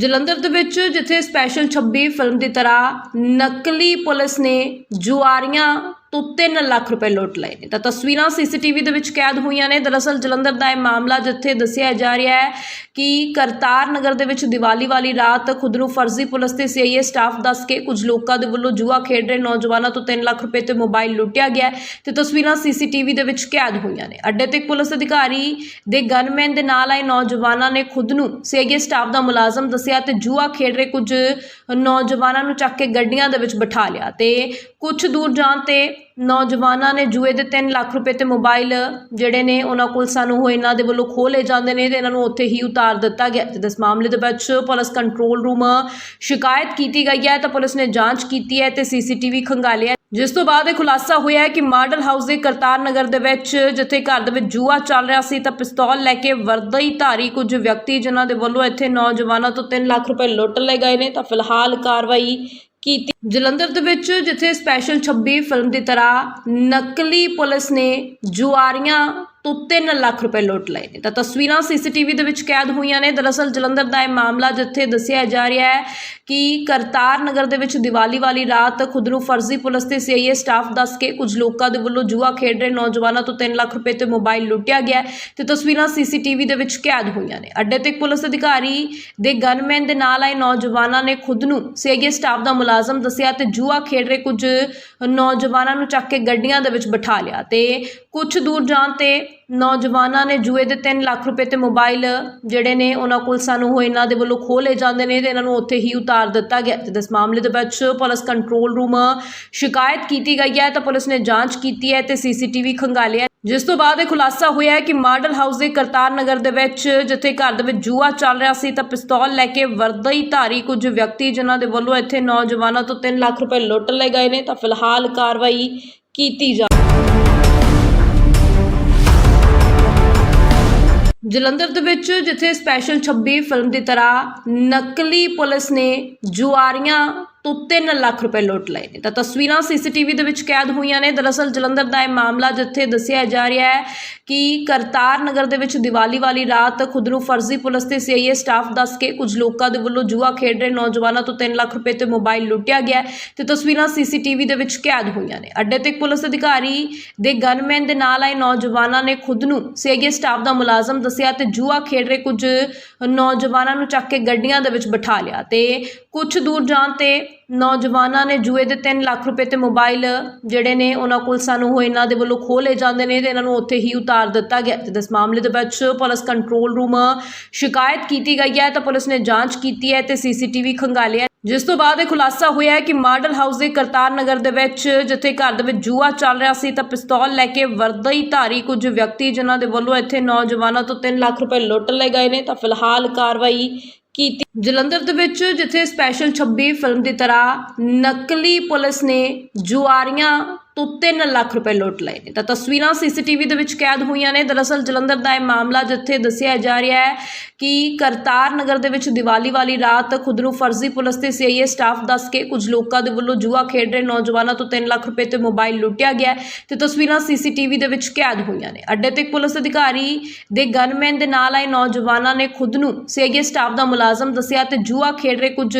A: ਜਲੰਧਰ ਦੇ ਵਿੱਚ ਜਿੱਥੇ ਸਪੈਸ਼ਲ 26 ਫਿਲਮ ਦੀ ਤਰ੍ਹਾਂ ਨਕਲੀ ਪੁਲਿਸ ਨੇ ਜੁਆਰੀਆਂ ਤੋਂ 3 ਲੱਖ ਰੁਪਏ ਲੁੱਟ ਲਏ ਨੇ। ਤਾਂ ਤਸਵੀਰਾਂ ਸੀਸੀਟੀਵੀ ਦੇ ਵਿੱਚ ਕੈਦ ਹੋਈਆਂ ਨੇ। ਦਰਅਸਲ ਜਲੰਧਰ ਦਾ ਇਹ ਮਾਮਲਾ ਜਿੱਥੇ ਦੱਸਿਆ ਜਾ ਰਿਹਾ ਹੈ ਕਿ ਕਰਤਾਰ ਨਗਰ ਦੇ ਵਿੱਚ ਦੀਵਾਲੀ ਵਾਲੀ ਰਾਤ ਖੁਦ ਨੂੰ ਫਰਜ਼ੀ ਪੁਲਿਸ ਤੇ ਸੀਆਈਏ ਸਟਾਫ ਦੱਸ ਕੇ ਕੁਝ ਲੋਕਾਂ ਦੇ ਵੱਲੋਂ ਜੂਆ ਖੇਡ ਰਹੇ ਨੌਜਵਾਨਾਂ ਤੋਂ 3 ਲੱਖ ਰੁਪਏ ਤੇ ਮੋਬਾਈਲ ਲੁੱਟਿਆ ਗਿਆ ਹੈ ਤੇ ਤਸਵੀਰਾਂ ਸੀਸੀਟੀਵੀ ਦੇ ਵਿੱਚ ਕੈਦ ਹੋਈਆਂ ਨੇ। ਅੱਡੇ ਤੇ ਇੱਕ ਪੁਲਿਸ ਅਧਿਕਾਰੀ ਦੇ ਗਨਮੈਨ ਦੇ ਨਾਲ ਆਏ ਨੌਜਵਾਨਾਂ ਨੇ ਖੁਦ ਨੂੰ ਸੀਆਈਏ ਸਟਾਫ ਦਾ ਮੁਲਾਜ਼ਮ ਦੱਸਿਆ ਤੇ ਜੂਆ ਖੇਡ ਰਹੇ ਕੁਝ ਨੌਜਵਾਨਾਂ ਨੂੰ ਚੱਕ ਕੇ ਗੱਡੀਆਂ ਦੇ ਵਿੱਚ ਬਿਠਾ ਲਿਆ ਤੇ ਕੁਝ ਦੂਰ ਜਾਣ ਤੇ ਨੌਜਵਾਨਾਂ ਨੇ ਜੂਏ ਦੇ 3 ਲੱਖ ਰੁਪਏ ਤੇ ਮੋਬਾਈਲ ਜਿਹੜੇ ਨੇ, ਉਹਨਾਂ ਕੋਲ ਸਾਨੂੰ ਹੋਏ ਇਹਨਾਂ ਦੇ ਵੱਲੋਂ ਖੋਹ ਲਏ ਜਾਂਦੇ ਨੇ ਤੇ ਇਹਨਾਂ ਨੂੰ ਉੱਥੇ ਹੀ ਉਤਾਰ ਦਿੱਤਾ ਗਿਆ। ਤੇ ਇਸ ਮਾਮਲੇ ਦੇ ਵਿੱਚ ਪੁਲਿਸ ਕੰਟਰੋਲ ਰੂਮ ਸ਼ਿਕਾਇਤ ਕੀਤੀ ਗਈ ਹੈ ਤਾਂ ਪੁਲਿਸ ਨੇ ਜਾਂਚ ਕੀਤੀ ਹੈ ਤੇ ਸੀਸੀਟੀਵੀ ਖੰਗਾਲਿਆ ਜਿਸ ਤੋਂ ਬਾਅਦ ਇਹ ਖੁਲਾਸਾ ਹੋਇਆ ਹੈ ਕਿ ਮਾਡਲ ਹਾਊਸ ਦੇ ਕਰਤਾਰ ਨਗਰ ਦੇ ਵਿੱਚ ਜਿੱਥੇ ਘਰ ਦੇ ਵਿੱਚ ਜੂਆ ਚੱਲ ਰਿਹਾ ਸੀ ਤਾਂ ਪਿਸਤੌਲ ਲੈ ਕੇ ਵਰਦਈ ਧਾਰੀ ਕੁਝ ਵਿਅਕਤੀ ਜਿਨ੍ਹਾਂ ਦੇ ਵੱਲੋਂ ਇੱਥੇ ਨੌਜਵਾਨਾਂ ਤੋਂ 3 ਲੱਖ ਰੁਪਏ ਲੁੱਟ ਲਏ ਗਏ ਨੇ ਤਾਂ ਫਿਲਹਾਲ ਕਾਰਵਾਈ ਕੀਤੀ। ਜਲੰਧਰ ਦੇ ਵਿੱਚ ਜਿੱਥੇ ਸਪੈਸ਼ਲ 26 ਫਿਲਮ ਦੀ ਤਰ੍ਹਾਂ ਨਕਲੀ ਪੁਲਿਸ ਨੇ ਜੁਆਰੀਆਂ ਤੋਂ 3 ਲੱਖ ਰੁਪਏ ਲੁੱਟ ਲਏ ਨੇ। ਤਾਂ ਤਸਵੀਰਾਂ ਸੀਸੀਟੀਵੀ ਦੇ ਵਿੱਚ ਕੈਦ ਹੋਈਆਂ ਨੇ। ਦਰਅਸਲ ਜਲੰਧਰ ਦਾ ਇਹ ਮਾਮਲਾ ਜਿੱਥੇ ਦੱਸਿਆ ਜਾ ਰਿਹਾ ਹੈ ਕਿ ਕਰਤਾਰ ਨਗਰ ਦੇ ਵਿੱਚ ਦੀਵਾਲੀ ਵਾਲੀ ਰਾਤ ਖੁਦ ਨੂੰ ਫਰਜ਼ੀ ਪੁਲਿਸ ਤੇ ਸੀਆਈਏ ਸਟਾਫ ਦੱਸ ਕੇ ਕੁਝ ਲੋਕਾਂ ਦੇ ਵੱਲੋਂ ਜੂਆ ਖੇਡ ਰਹੇ ਨੌਜਵਾਨਾਂ ਤੋਂ 3 ਲੱਖ ਰੁਪਏ ਤੇ ਮੋਬਾਈਲ ਲੁੱਟਿਆ ਗਿਆ ਹੈ ਤੇ ਤਸਵੀਰਾਂ ਸੀਸੀਟੀਵੀ ਦੇ ਵਿੱਚ ਕੈਦ ਹੋਈਆਂ ਨੇ। ਅੱਡੇ ਤੇ ਪੁਲਿਸ ਅਧਿਕਾਰੀ ਦੇ ਗਨਮੈਨ ਦੇ ਨਾਲ ਆਏ ਨੌਜਵਾਨਾਂ ਨੇ ਖੁਦ ਨੂੰ ਸੀਆਈਏ ਸਟਾਫ ਦਾ ਮੁਲਾਜ਼ਮ ਦੱਸਿਆ ਤੇ ਜੂਆ ਖੇਡ ਰਹੇ ਕੁਝ ਨੌਜਵਾਨਾਂ ਨੂੰ ਚੱਕ ਕੇ ਗੱਡੀਆਂ ਦੇ ਵਿੱਚ ਬਿਠਾ ਲਿਆ ਤੇ ਕੁਝ ਦੂਰ ਜਾਣ ਤੇ ਨੌਜਵਾਨਾਂ ਨੇ ਜੂਏ ਦੇ 3 ਲੱਖ ਰੁਪਏ ਤੇ ਮੋਬਾਈਲ ਜਿਹੜੇ ਨੇ, ਉਹਨਾਂ ਕੋਲ ਸਾਨੂੰ ਉਹ ਇਹਨਾਂ ਦੇ ਵੱਲੋਂ ਖੋਹ ਲਏ ਜਾਂਦੇ ਨੇ ਤੇ ਇਹਨਾਂ ਨੂੰ ਉੱਥੇ ਹੀ ਉਤਾਰ ਦਿੱਤਾ ਗਿਆ ਤੇ ਇਸ ਮਾਮਲੇ ਦੇ ਵਿੱਚ ਪੁਲਿਸ ਕੰਟਰੋਲ ਰੂਮ ਸ਼ਿਕਾਇਤ ਕੀਤੀ ਗਈ ਹੈ ਤਾਂ ਪੁਲਿਸ ਨੇ ਜਾਂਚ ਕੀਤੀ ਹੈ ਤੇ ਸੀਸੀਟੀਵੀ ਖੰਗਾਲਿਆ ਜਿਸ ਤੋਂ ਬਾਅਦ ਇਹ ਖੁਲਾਸਾ ਹੋਇਆ ਹੈ ਕਿ ਮਾਡਲ ਹਾਊਸ ਦੇ ਕਰਤਾਰ ਨਗਰ ਦੇ ਵਿੱਚ ਜਿੱਥੇ ਘਰ ਦੇ ਵਿੱਚ ਜੂਆ ਚੱਲ ਰਿਹਾ ਸੀ ਤਾਂ ਪਿਸਤੌਲ ਲੈ ਕੇ ਵਰਦਈ ਧਾਰੀ ਕੁਝ ਵਿਅਕਤੀ ਜਿਨ੍ਹਾਂ ਦੇ ਵੱਲੋਂ ਇੱਥੇ ਨੌਜਵਾਨਾਂ ਤੋਂ 3 ਲੱਖ ਰੁਪਏ ਲੁੱਟ ਲਏ ਗਏ ਨੇ ਤਾਂ ਫਿਲਹਾਲ ਕਾਰਵਾਈ ਕੀਤੀ ਜਾ ਜਲੰਧਰ ਦੇ ਵਿੱਚ ਜਿੱਥੇ ਸਪੈਸ਼ਲ 26 ਫਿਲਮ ਦੀ ਤਰ੍ਹਾਂ ਨਕਲੀ ਪੁਲਿਸ ਨੇ ਜੁਆਰੀਆਂ ਤੋਂ 3 ਲੱਖ ਰੁਪਏ ਲੁੱਟ ਲਏ ਨੇ। ਤਾਂ ਤਸਵੀਰਾਂ ਸੀਸੀਟੀਵੀ ਦੇ ਵਿੱਚ ਕੈਦ ਹੋਈਆਂ ਨੇ। ਦਰਅਸਲ ਜਲੰਧਰ ਦਾ ਇਹ ਮਾਮਲਾ ਜਿੱਥੇ ਦੱਸਿਆ ਜਾ ਰਿਹਾ ਹੈ ਕਿ ਕਰਤਾਰ ਨਗਰ ਦੇ ਵਿੱਚ ਦੀਵਾਲੀ ਵਾਲੀ ਰਾਤ ਖੁਦ ਨੂੰ ਫਰਜ਼ੀ ਪੁਲਿਸ ਤੇ ਸੀਆਈਏ ਸਟਾਫ ਦੱਸ ਕੇ ਕੁਝ ਲੋਕਾਂ ਦੇ ਵੱਲੋਂ ਜੂਆ ਖੇਡ ਰਹੇ ਨੌਜਵਾਨਾਂ ਤੋਂ 3 ਲੱਖ ਰੁਪਏ ਤੇ ਮੋਬਾਈਲ ਲੁੱਟਿਆ ਗਿਆ ਹੈ ਤੇ ਤਸਵੀਰਾਂ ਸੀਸੀਟੀਵੀ ਦੇ ਵਿੱਚ ਕੈਦ ਹੋਈਆਂ ਨੇ। ਅੱਡੇ ਤੇ ਪੁਲਿਸ ਅਧਿਕਾਰੀ ਦੇ ਗਨਮੈਨ ਦੇ ਨਾਲ ਆਏ ਨੌਜਵਾਨਾਂ ਨੇ ਖੁਦ ਨੂੰ ਸੀਆਈਏ ਸਟਾਫ ਦਾ ਮੁਲਾਜ਼ਮ ਦੱਸਿਆ ਤੇ ਜੂਆ ਖੇਡ ਰਹੇ ਕੁਝ ਨੌਜਵਾਨਾਂ ਨੂੰ ਚੱਕ ਕੇ ਗੱਡੀਆਂ ਦੇ ਵਿੱਚ ਬਿਠਾ ਲਿਆ ਤੇ ਕੁਝ ਦੂਰ ਜਾਣ ਤੇ ਨੌਜਵਾਨਾਂ ਨੇ ਜੂਏ ਦੇ 3 ਲੱਖ ਰੁਪਏ ਤੇ ਮੋਬਾਈਲ ਜਿਹੜੇ ਨੇ, ਉਹਨਾਂ ਕੋਲ ਸਾਨੂੰ ਹੋਏ ਇਹਨਾਂ ਦੇ ਵੱਲੋਂ ਖੋਹ ਲਏ ਜਾਂਦੇ ਨੇ ਤੇ ਇਹਨਾਂ ਨੂੰ ਉੱਥੇ ਹੀ ਉਤਾਰ ਦਿੱਤਾ ਗਿਆ ਤੇ ਇਸ ਮਾਮਲੇ ਦੇ ਵਿੱਚ ਪੁਲਿਸ ਕੰਟਰੋਲ ਰੂਮ ਸ਼ਿਕਾਇਤ ਕੀਤੀ ਗਈ ਹੈ ਤਾਂ ਪੁਲਿਸ ਨੇ ਜਾਂਚ ਕੀਤੀ ਹੈ ਤੇ ਸੀਸੀਟੀਵੀ ਖੰਗਾਲਿਆ ਜਿਸ ਤੋਂ ਬਾਅਦ ਇਹ ਖੁਲਾਸਾ ਹੋਇਆ ਹੈ ਕਿ ਮਾਡਲ ਹਾਊਸ ਦੇ ਕਰਤਾਰ ਨਗਰ ਦੇ ਵਿੱਚ ਜਿੱਥੇ ਘਰ ਦੇ ਵਿੱਚ ਜੂਆ ਚੱਲ ਰਿਹਾ ਸੀ ਤਾਂ ਪਿਸਤੌਲ ਲੈ ਕੇ ਵਰਦਈ ਧਾਰੀ ਕੁਝ ਵਿਅਕਤੀ ਜਿਨ੍ਹਾਂ ਦੇ ਵੱਲੋਂ ਇੱਥੇ ਨੌਜਵਾਨਾਂ ਤੋਂ 3 ਲੱਖ ਰੁਪਏ ਲੁੱਟ ਲਏ ਗਏ ਨੇ ਤਾਂ ਫਿਲਹਾਲ ਕਾਰਵਾਈ ਕੀਤੀ। ਜਲੰਧਰ ਦੇ ਵਿੱਚ ਜਿੱਥੇ ਸਪੈਸ਼ਲ 26 ਫਿਲਮ ਦੀ ਤਰ੍ਹਾਂ ਨਕਲੀ ਪੁਲਿਸ ਨੇ ਜੁਆਰੀਆਂ ਤੋਂ ਤੋਂ 3 ਲੱਖ ਰੁਪਏ ਲੁੱਟ ਲਏ ਨੇ। ਤਾਂ ਤਸਵੀਰਾਂ ਸੀਸੀਟੀਵੀ ਦੇ ਵਿੱਚ ਕੈਦ ਹੋਈਆਂ ਨੇ। ਦਰਅਸਲ ਜਲੰਧਰ ਦਾ ਇਹ ਮਾਮਲਾ ਜਿੱਥੇ ਦੱਸਿਆ ਜਾ ਰਿਹਾ ਹੈ ਕਿ ਕਰਤਾਰ ਨਗਰ ਦੇ ਵਿੱਚ ਦੀਵਾਲੀ ਵਾਲੀ ਰਾਤ ਖੁਦ ਨੂੰ ਫਰਜ਼ੀ ਪੁਲਿਸ ਤੇ ਸੀਆਈਏ ਸਟਾਫ ਦੱਸ ਕੇ ਕੁਝ ਲੋਕਾਂ ਦੇ ਵੱਲੋਂ ਜੂਆ ਖੇਡ ਰਹੇ ਨੌਜਵਾਨਾਂ ਤੋਂ 3 ਲੱਖ ਰੁਪਏ ਤੇ ਮੋਬਾਈਲ ਲੁੱਟਿਆ ਗਿਆ ਹੈ ਤੇ ਤਸਵੀਰਾਂ ਸੀਸੀਟੀਵੀ ਦੇ ਵਿੱਚ ਕੈਦ ਹੋਈਆਂ ਨੇ। ਅੱਡੇ ਤੇ ਪੁਲਿਸ ਅਧਿਕਾਰੀ ਦੇ ਗਨਮੈਨ ਦੇ ਨਾਲ ਆਏ ਨੌਜਵਾਨਾਂ ਨੇ ਖੁਦ ਨੂੰ ਸੀਆਈਏ ਸਟਾਫ ਦਾ ਮੁਲਾਜ਼ਮ ਦੱਸਿਆ ਤੇ ਜੂਆ ਖੇਡ ਰਹੇ ਕੁਝ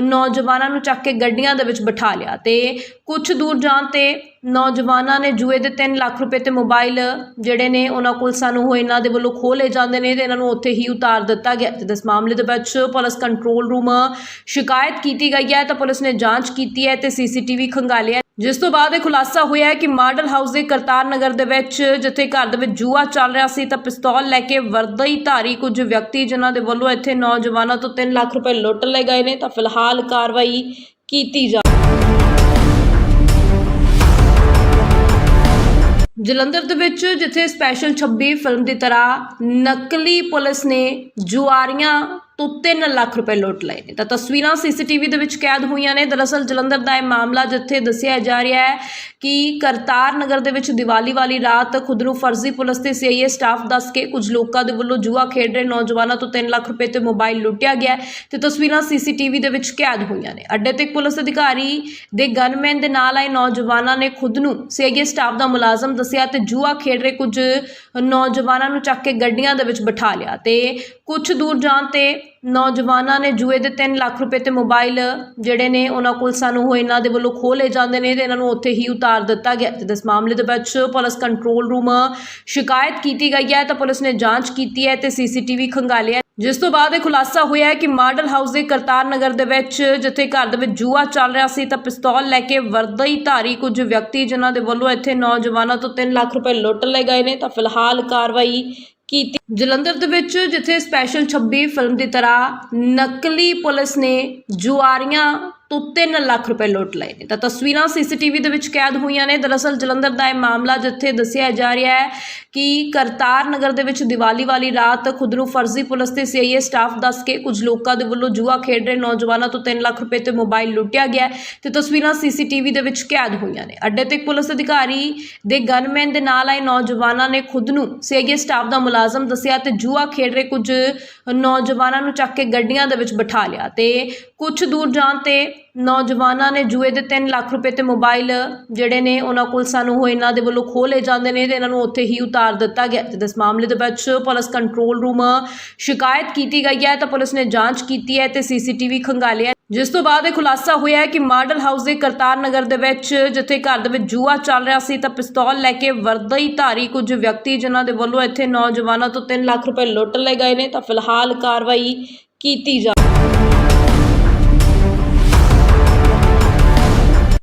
A: ਨੌਜਵਾਨਾਂ ਨੂੰ ਚੱਕ ਕੇ ਗੱਡੀਆਂ ਦੇ ਵਿੱਚ ਬਿਠਾ ਲਿਆ ਤੇ ਕੁਝ ਦੂਰ ਜਾਣ ਤੇ ਨੌਜਵਾਨਾਂ ਨੇ ਜੂਏ ਦੇ 3 ਲੱਖ ਰੁਪਏ ਤੇ ਮੋਬਾਈਲ ਜਿਹੜੇ ਨੇ, ਉਹਨਾਂ ਕੋਲ ਸਾਨੂੰ ਹੋਏ ਇਹਨਾਂ ਦੇ ਵੱਲੋਂ ਖੋਹ ਲਏ ਜਾਂਦੇ ਨੇ ਅਤੇ ਇਹਨਾਂ ਨੂੰ ਉੱਥੇ ਹੀ ਉਤਾਰ ਦਿੱਤਾ ਗਿਆ। ਜਦ ਇਸ ਮਾਮਲੇ ਦੇ ਵਿੱਚ ਪੁਲਿਸ ਕੰਟਰੋਲ ਰੂਮ ਸ਼ਿਕਾਇਤ ਕੀਤੀ ਗਈ ਹੈ ਤਾਂ ਪੁਲਿਸ ਨੇ ਜਾਂਚ ਕੀਤੀ ਹੈ ਤੇ ਸੀਸੀਟੀਵੀ ਖੰਗਾਲਿਆ ਜਿਸ ਤੋਂ ਬਾਅਦ ਇਹ ਖੁਲਾਸਾ ਹੋਇਆ ਹੈ ਕਿ ਮਾਡਲ ਹਾਊਸ ਦੇ ਕਰਤਾਰ ਨਗਰ ਦੇ ਵਿੱਚ ਜਿੱਥੇ ਘਰ ਦੇ ਵਿੱਚ ਜੂਆ ਚੱਲ ਰਿਹਾ ਸੀ ਤਾਂ ਪਿਸਤੌਲ ਲੈ ਕੇ ਵਰਦੀ ਧਾਰੀ ਕੁਝ ਵਿਅਕਤੀ ਜਿਨ੍ਹਾਂ ਦੇ ਵੱਲੋਂ ਇੱਥੇ ਨੌਜਵਾਨਾਂ ਤੋਂ 3 ਲੱਖ ਰੁਪਏ ਲੁੱਟ ਲਏ ਗਏ ਨੇ ਤਾਂ ਫਿਲਹਾਲ ਕਾਰਵਾਈ ਕੀਤੀ ਜਾ ਜਲੰਧਰ ਦੇ ਵਿੱਚ ਜਿੱਥੇ ਸਪੈਸ਼ਲ 26 ਫਿਲਮ ਦੀ ਤਰ੍ਹਾਂ ਨਕਲੀ ਪੁਲਿਸ ਨੇ ਜੁਆਰੀਆਂ ਤੋਂ 3 ਲੱਖ ਰੁਪਏ ਲੁੱਟ ਲਏ ਨੇ। ਤਾਂ ਤਸਵੀਰਾਂ ਸੀਸੀਟੀਵੀ ਦੇ ਵਿੱਚ ਕੈਦ ਹੋਈਆਂ ਨੇ। ਦਰਅਸਲ ਜਲੰਧਰ ਦਾ ਇਹ ਮਾਮਲਾ ਜਿੱਥੇ ਦੱਸਿਆ ਜਾ ਰਿਹਾ ਹੈ ਕਿ ਕਰਤਾਰ ਨਗਰ ਦੇ ਵਿੱਚ ਦੀਵਾਲੀ ਵਾਲੀ ਰਾਤ ਖੁਦ ਨੂੰ ਫਰਜ਼ੀ ਪੁਲਿਸ ਤੇ ਸੀਆਈਏ ਸਟਾਫ ਦੱਸ ਕੇ ਕੁਝ ਲੋਕਾਂ ਦੇ ਵੱਲੋਂ ਜੂਆ ਖੇਡ ਰਹੇ ਨੌਜਵਾਨਾਂ ਤੋਂ 3 ਲੱਖ ਰੁਪਏ ਤੇ ਮੋਬਾਈਲ ਲੁੱਟਿਆ ਗਿਆ ਹੈ ਤੇ ਤਸਵੀਰਾਂ ਸੀਸੀਟੀਵੀ ਦੇ ਵਿੱਚ ਕੈਦ ਹੋਈਆਂ ਨੇ। ਅੱਡੇ ਤੇ ਪੁਲਿਸ ਅਧਿਕਾਰੀ ਦੇ ਗਨਮੈਨ ਦੇ ਨਾਲ ਆਏ ਨੌਜਵਾਨਾਂ ਨੇ ਖੁਦ ਨੂੰ ਸੀਆਈਏ ਸਟਾਫ ਦਾ ਮੁਲਾਜ਼ਮ ਦੱਸਿਆ ਤੇ ਜੂਆ ਖੇਡ ਰਹੇ ਕੁਝ ਨੌਜਵਾਨਾਂ ਨੂੰ ਚੱਕ ਕੇ ਗੱਡੀਆਂ ਦੇ ਵਿੱਚ ਬਿਠਾ ਲਿਆ ਤੇ ਕੁਝ ਦੂਰ ਜਾਣ ਤੇ ਨੌਜਵਾਨਾਂ ਨੇ ਜੂਏ ਦੇ 3 ਲੱਖ ਰੁਪਏ ਅਤੇ ਮੋਬਾਈਲ ਜਿਹੜੇ ਨੇ, ਉਹਨਾਂ ਕੋਲ ਸਾਨੂੰ ਉਹ ਇਹਨਾਂ ਦੇ ਵੱਲੋਂ ਖੋਹ ਲਏ ਜਾਂਦੇ ਨੇ ਅਤੇ ਇਹਨਾਂ ਨੂੰ ਉੱਥੇ ਹੀ ਉਤਾਰ ਦਿੱਤਾ ਗਿਆ। ਜਦ ਇਸ ਮਾਮਲੇ ਦੇ ਵਿੱਚ ਪੁਲਿਸ ਕੰਟਰੋਲ ਰੂਮ ਸ਼ਿਕਾਇਤ ਕੀਤੀ ਗਈ ਹੈ ਤਾਂ ਪੁਲਿਸ ਨੇ ਜਾਂਚ ਕੀਤੀ ਹੈ ਤੇ ਸੀਸੀਟੀਵੀ ਖੰਗਾਲਿਆ ਜਿਸ ਤੋਂ ਬਾਅਦ ਇਹ ਖੁਲਾਸਾ ਹੋਇਆ ਹੈ ਕਿ ਮਾਡਲ ਹਾਊਸ ਦੇ ਕਰਤਾਰ ਨਗਰ ਦੇ ਵਿੱਚ ਜਿੱਥੇ ਘਰ ਦੇ ਵਿੱਚ ਜੂਆ ਚੱਲ ਰਿਹਾ ਸੀ ਤਾਂ ਪਿਸਤੌਲ ਲੈ ਕੇ ਵਰਦੀ ਧਾਰੀ ਕੁਝ ਵਿਅਕਤੀ ਜਿਨ੍ਹਾਂ ਦੇ ਵੱਲੋਂ ਇੱਥੇ ਨੌਜਵਾਨਾਂ ਤੋਂ 3 ਲੱਖ ਰੁਪਏ ਲੁੱਟ ਲਏ ਗਏ ਨੇ। ਤਾਂ ਫਿਲਹਾਲ ਕਾਰਵਾਈ ਕੀਤੀ। ਜਲੰਧਰ ਦੇ ਵਿੱਚ ਜਿੱਥੇ ਸਪੈਸ਼ਲ 26 ਫਿਲਮ ਦੀ ਤਰ੍ਹਾਂ ਨਕਲੀ ਪੁਲਿਸ ਨੇ ਜੁਆਰੀਆਂ ਤੋਂ 3 ਲੱਖ ਰੁਪਏ ਲੁੱਟ ਲਏ ਨੇ। ਤਾਂ ਤਸਵੀਰਾਂ ਸੀਸੀਟੀਵੀ ਦੇ ਵਿੱਚ ਕੈਦ ਹੋਈਆਂ ਨੇ। ਦਰਅਸਲ ਜਲੰਧਰ ਦਾ ਇਹ ਮਾਮਲਾ ਜਿੱਥੇ ਦੱਸਿਆ ਜਾ ਰਿਹਾ ਹੈ ਕਿ ਕਰਤਾਰ ਨਗਰ ਦੇ ਵਿੱਚ ਦੀਵਾਲੀ ਵਾਲੀ ਰਾਤ ਖੁਦ ਨੂੰ ਫਰਜ਼ੀ ਪੁਲਿਸ ਤੇ ਸੀਆਈਏ ਸਟਾਫ ਦੱਸ ਕੇ ਕੁਝ ਲੋਕਾਂ ਦੇ ਵੱਲੋਂ ਜੂਆ ਖੇਡ ਰਹੇ ਨੌਜਵਾਨਾਂ ਤੋਂ 3 ਲੱਖ ਰੁਪਏ ਤੇ ਮੋਬਾਈਲ ਲੁੱਟਿਆ ਗਿਆ ਹੈ ਤੇ ਤਸਵੀਰਾਂ ਸੀਸੀਟੀਵੀ ਦੇ ਵਿੱਚ ਕੈਦ ਹੋਈਆਂ ਨੇ। ਅੱਡੇ ਤੇ ਪੁਲਿਸ ਅਧਿਕਾਰੀ ਦੇ ਗਨਮੈਨ ਦੇ ਨਾਲ ਆਏ ਨੌਜਵਾਨਾਂ ਨੇ ਖੁਦ ਨੂੰ ਸੀਆਈਏ ਸਟਾਫ ਦਾ ਮੁਲਾਜ਼ਮ ਦੱਸਿਆ ਤੇ ਜੂਆ ਖੇਡ ਰਹੇ ਕੁਝ ਨੌਜਵਾਨਾਂ ਨੂੰ ਚੱਕ ਕੇ ਗੱਡੀਆਂ ਦੇ ਵਿੱਚ ਬਿਠਾ ਲਿਆ ਤੇ ਕੁਝ ਦੂਰ ਜਾਣ ਤੇ ਨੌਜਵਾਨਾਂ ਨੇ ਜੂਏ ਦੇ 3 ਲੱਖ ਰੁਪਏ ਤੇ ਮੋਬਾਈਲ ਜਿਹੜੇ ਨੇ, ਉਹਨਾਂ ਕੋਲ ਸਾਨੂੰ ਹੋਏ ਇਹਨਾਂ ਦੇ ਵੱਲੋਂ ਖੋਹ ਲਏ ਜਾਂਦੇ ਨੇ ਤੇ ਇਹਨਾਂ ਨੂੰ ਉੱਥੇ ਹੀ ਉਤਾਰ ਦਿੱਤਾ ਗਿਆ। ਤੇ ਇਸ ਮਾਮਲੇ ਦੇ ਵਿੱਚ ਪੁਲਿਸ ਕੰਟਰੋਲ ਰੂਮ ਸ਼ਿਕਾਇਤ ਕੀਤੀ ਗਈ ਹੈ ਤਾਂ ਪੁਲਿਸ ਨੇ ਜਾਂਚ ਕੀਤੀ ਹੈ ਤੇ ਸੀਸੀਟੀਵੀ ਖੰਗਾਲਿਆ ਜਿਸ ਤੋਂ ਬਾਅਦ ਇਹ ਖੁਲਾਸਾ ਹੋਇਆ ਹੈ ਕਿ ਮਾਡਲ ਹਾਊਸ ਦੇ ਕਰਤਾਰ ਨਗਰ ਦੇ ਵਿੱਚ ਜਿੱਥੇ ਘਰ ਦੇ ਵਿੱਚ ਜੂਆ ਚੱਲ ਰਿਹਾ ਸੀ ਤਾਂ ਪਿਸਤੌਲ ਲੈ ਕੇ ਵਰਦੀ ਧਾਰੀ ਕੁਝ ਵਿਅਕਤੀ ਜਿਨ੍ਹਾਂ ਦੇ ਵੱਲੋਂ ਇੱਥੇ ਨੌਜਵਾਨਾਂ ਤੋਂ 3 ਲੱਖ ਰੁਪਏ ਲੁੱਟ ਲਏ ਗਏ ਨੇ ਤਾਂ ਫਿਲਹਾਲ ਕਾਰਵਾਈ ਕੀਤੀ ਜਾ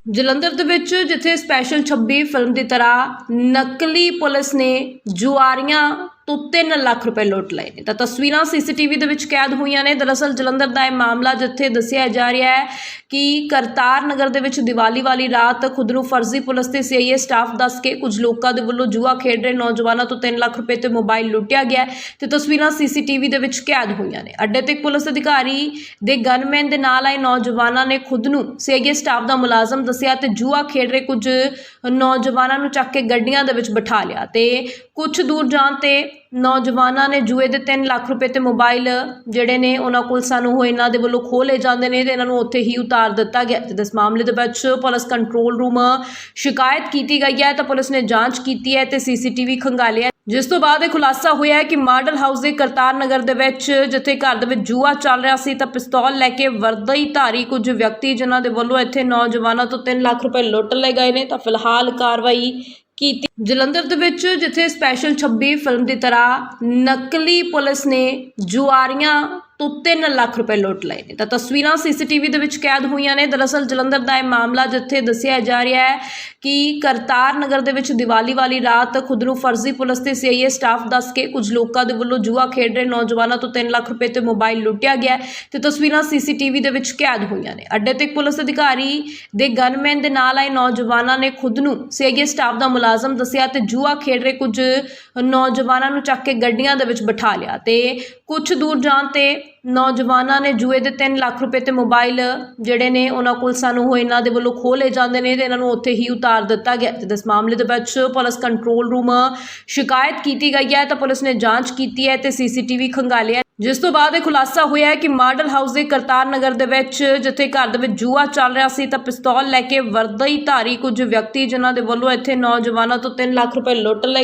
A: ਜਲੰਧਰ ਦੇ ਵਿੱਚ ਜਿੱਥੇ ਸਪੈਸ਼ਲ 26 ਫਿਲਮ ਦੀ ਤਰ੍ਹਾਂ ਨਕਲੀ ਪੁਲਿਸ ਨੇ ਜੁਆਰੀਆਂ ਤੋਂ 3 ਲੱਖ ਰੁਪਏ ਲੁੱਟ ਲਏ ਨੇ। ਤਾਂ ਤਸਵੀਰਾਂ ਸੀਸੀਟੀਵੀ ਦੇ ਵਿੱਚ ਕੈਦ ਹੋਈਆਂ ਨੇ। ਦਰਅਸਲ ਜਲੰਧਰ ਦਾ ਇਹ ਮਾਮਲਾ ਜਿੱਥੇ ਦੱਸਿਆ ਜਾ ਰਿਹਾ ਹੈ ਕਿ ਕਰਤਾਰ ਨਗਰ ਦੇ ਵਿੱਚ ਦੀਵਾਲੀ ਵਾਲੀ ਰਾਤ ਖੁਦ ਨੂੰ ਫਰਜ਼ੀ ਪੁਲਿਸ ਤੇ ਸੀਆਈਏ ਸਟਾਫ ਦੱਸ ਕੇ ਕੁਝ ਲੋਕਾਂ ਦੇ ਵੱਲੋਂ ਜੂਆ ਖੇਡ ਰਹੇ ਨੌਜਵਾਨਾਂ ਤੋਂ 3 ਲੱਖ ਰੁਪਏ ਤੇ ਮੋਬਾਈਲ ਲੁੱਟਿਆ ਗਿਆ ਹੈ ਤੇ ਤਸਵੀਰਾਂ ਸੀਸੀਟੀਵੀ ਦੇ ਵਿੱਚ ਕੈਦ ਹੋਈਆਂ ਨੇ। ਅੱਡੇ ਤੇ ਪੁਲਿਸ ਅਧਿਕਾਰੀ ਦੇ ਗਨਮੈਨ ਦੇ ਨਾਲ ਆਏ ਨੌਜਵਾਨਾਂ ਨੇ ਖੁਦ ਨੂੰ ਸੀਆਈਏ ਸਟਾਫ ਦਾ ਮੁਲਾਜ਼ਮ ਦੱਸਿਆ ਤੇ ਜੂਆ ਖੇਡ ਰਹੇ ਕੁਝ ਨੌਜਵਾਨਾਂ ਨੂੰ ਚੱਕ ਕੇ ਗੱਡੀਆਂ ਦੇ ਵਿੱਚ ਬਿਠਾ ਲਿਆ ਤੇ ਕੁਝ ਦੂਰ ਜਾਣ ਤੇ ਨੌਜਵਾਨਾਂ ਨੇ ਜੂਏ ਦੇ 3 ਲੱਖ ਰੁਪਏ ਤੇ ਮੋਬਾਈਲ ਜਿਹੜੇ ਨੇ, ਉਹਨਾਂ ਕੋਲ ਸਾਨੂੰ ਹੋਏ ਇਹਨਾਂ ਦੇ ਵੱਲੋਂ ਖੋਹ ਜਾਂਦੇ ਨੇ ਤੇ ਇਹਨਾਂ ਨੂੰ ਉੱਥੇ ਹੀ ਉਤਾਰ ਦਿੱਤਾ ਗਿਆ। ਤੇ ਇਸ ਮਾਮਲੇ ਦੇ ਵਿੱਚ ਪੁਲਿਸ ਕੰਟਰੋਲ ਰੂਮ ਸ਼ਿਕਾਇਤ ਕੀਤੀ ਗਈ ਹੈ ਤਾਂ ਪੁਲਿਸ ਨੇ ਜਾਂਚ ਕੀਤੀ ਹੈ ਤੇ ਸੀਸੀਟੀਵੀ ਖੰਗਾਲਿਆ ਜਿਸ ਤੋਂ ਬਾਅਦ ਇਹ ਖੁਲਾਸਾ ਹੋਇਆ ਹੈ ਕਿ ਮਾਡਲ ਹਾਊਸ ਦੇ ਕਰਤਾਰ ਨਗਰ ਦੇ ਵਿੱਚ ਜਿੱਥੇ ਘਰ ਦੇ ਵਿੱਚ ਜੂਆ ਚੱਲ ਰਿਹਾ ਸੀ ਤਾਂ ਪਿਸਤੌਲ ਲੈ ਕੇ ਵਰਦੀ ਧਾਰੀ ਕੁਝ ਵਿਅਕਤੀ ਜਿਨ੍ਹਾਂ ਦੇ ਵੱਲੋਂ ਇੱਥੇ ਨੌਜਵਾਨਾਂ ਤੋਂ 3 ਲੱਖ ਰੁਪਏ ਲੁੱਟ ਲਏ ਗਏ ਨੇ ਤਾਂ ਫਿਲਹਾਲ ਕਾਰਵਾਈ ਕੀਤੀ। ਜਲੰਧਰ ਦੇ ਵਿੱਚ ਜਿੱਥੇ ਸਪੈਸ਼ਲ 26 ਫਿਲਮ ਦੀ ਤਰ੍ਹਾਂ ਨਕਲੀ ਪੁਲਿਸ ਨੇ ਜੁਆਰੀਆਂ ਤੋਂ 3 ਲੱਖ ਰੁਪਏ ਲੁੱਟ ਲਏ ਨੇ। ਤਾਂ ਤਸਵੀਰਾਂ ਸੀਸੀਟੀਵੀ ਦੇ ਵਿੱਚ ਕੈਦ ਹੋਈਆਂ ਨੇ। ਦਰਅਸਲ ਜਲੰਧਰ ਦਾ ਇਹ ਮਾਮਲਾ ਜਿੱਥੇ ਦੱਸਿਆ ਜਾ ਰਿਹਾ ਹੈ ਕਿ ਕਰਤਾਰ ਨਗਰ ਦੇ ਵਿੱਚ ਦੀਵਾਲੀ ਵਾਲੀ ਰਾਤ ਖੁਦ ਨੂੰ ਫਰਜ਼ੀ ਪੁਲਿਸ ਤੇ ਸੀਆਈਏ ਸਟਾਫ ਦੱਸ ਕੇ ਕੁਝ ਲੋਕਾਂ ਦੇ ਵੱਲੋਂ ਜੂਆ ਖੇਡ ਰਹੇ ਨੌਜਵਾਨਾਂ ਤੋਂ 3 ਲੱਖ ਰੁਪਏ ਤੇ ਮੋਬਾਈਲ ਲੁੱਟਿਆ ਗਿਆ ਹੈ ਤੇ ਤਸਵੀਰਾਂ ਸੀਸੀਟੀਵੀ ਦੇ ਵਿੱਚ ਕੈਦ ਹੋਈਆਂ ਨੇ। ਅੱਡੇ ਤੇ ਪੁਲਿਸ ਅਧਿਕਾਰੀ ਦੇ ਗਨਮੈਨ ਦੇ ਨਾਲ ਆਏ ਨੌਜਵਾਨਾਂ ਨੇ ਖੁਦ ਨੂੰ ਸੀਆਈਏ ਸਟਾਫ ਦਾ ਮੁਲਾਜ਼ਮ ਦੱਸਿਆ ਤੇ ਜੂਆ ਖੇਡ ਰਹੇ ਕੁਝ ਨੌਜਵਾਨਾਂ ਨੂੰ ਚੱਕ ਕੇ ਗੱਡੀਆਂ ਦੇ ਵਿੱਚ ਬਿਠਾ ਲਿਆ ਤੇ ਕੁਝ ਦੂਰ ਜਾਣ ਤੇ ਨੌਜਵਾਨਾਂ ਨੇ ਜੂਏ ਦੇ 3 ਲੱਖ ਰੁਪਏ ਤੇ ਮੋਬਾਈਲ ਜਿਹੜੇ ਨੇ, ਉਹਨਾਂ ਕੋਲ ਸਾਨੂੰ ਉਹ ਇਹਨਾਂ ਦੇ ਵੱਲੋਂ ਖੋਹ ਲਏ ਜਾਂਦੇ ਨੇ ਤੇ ਇਹਨਾਂ ਨੂੰ ਉੱਥੇ ਹੀ ਉਤਾਰ ਦਿੱਤਾ ਗਿਆ। ਤੇ ਇਸ ਮਾਮਲੇ ਦੇ ਵਿੱਚ ਪੁਲਿਸ ਕੰਟਰੋਲ ਰੂਮ ਸ਼ਿਕਾਇਤ ਕੀਤੀ ਗਈ ਹੈ ਤਾਂ ਪੁਲਿਸ ਨੇ ਜਾਂਚ ਕੀਤੀ ਹੈ ਤੇ ਸੀਸੀਟੀਵੀ ਖੰਗਾਲਿਆ ਜਿਸ ਤੋਂ ਬਾਅਦ ਇਹ ਖੁਲਾਸਾ ਹੋਇਆ ਹੈ ਕਿ ਮਾਡਲ ਹਾਊਸ ਦੇ ਕਰਤਾਰ ਨਗਰ ਦੇ ਵਿੱਚ, ਜਿੱਥੇ ਘਰ ਦੇ ਵਿੱਚ ਜੂਆ ਚੱਲ ਰਿਹਾ ਸੀ, ਤਾਂ ਪਿਸਤੌਲ ਲੈ ਕੇ ਵਰਦੀ ਧਾਰੀ ਕੁਝ ਵਿਅਕਤੀ ਜਿਨ੍ਹਾਂ ਦੇ ਵੱਲੋਂ ਇੱਥੇ ਨੌਜਵਾਨਾਂ ਤੋਂ 3 ਲੱਖ ਰੁਪਏ ਲੁੱਟ ਲਏ